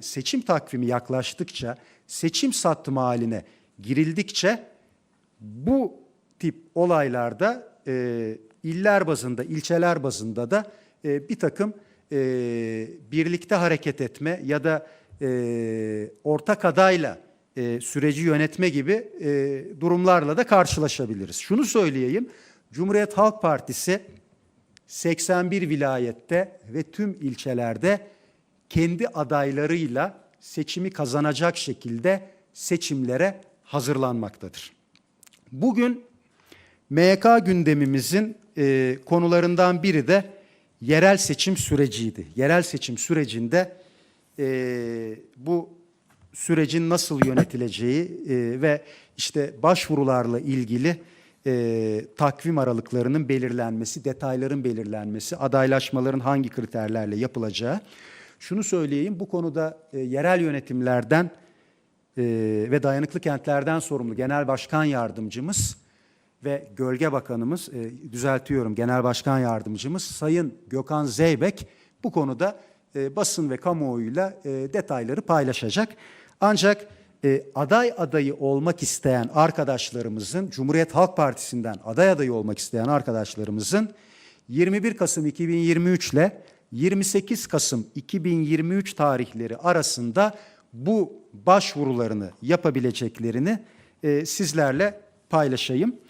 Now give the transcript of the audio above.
seçim takvimi yaklaştıkça, seçim sattım haline girildikçe bu tip olaylarda e, iller bazında, ilçeler bazında da e, bir takım e, birlikte hareket etme ya da e, ortak adayla e, süreci yönetme gibi e, durumlarla da karşılaşabiliriz. Şunu söyleyeyim, Cumhuriyet Halk Partisi 81 vilayette ve tüm ilçelerde kendi adaylarıyla seçimi kazanacak şekilde seçimlere hazırlanmaktadır. Bugün MYK gündemimizin e, konularından biri de yerel seçim süreciydi. Yerel seçim sürecinde e, bu sürecin nasıl yönetileceği e, ve işte başvurularla ilgili e, takvim aralıklarının belirlenmesi, detayların belirlenmesi, adaylaşmaların hangi kriterlerle yapılacağı. Şunu söyleyeyim, bu konuda e, yerel yönetimlerden e, ve dayanıklı kentlerden sorumlu Genel Başkan Yardımcımız ve Gölge Bakanımız, e, düzeltiyorum Genel Başkan Yardımcımız Sayın Gökhan Zeybek bu konuda e, basın ve kamuoyuyla e, detayları paylaşacak. Ancak e, aday adayı olmak isteyen arkadaşlarımızın, Cumhuriyet Halk Partisi'nden aday adayı olmak isteyen arkadaşlarımızın 21 Kasım 2023 ile 28 Kasım 2023 tarihleri arasında bu başvurularını yapabileceklerini e, sizlerle paylaşayım.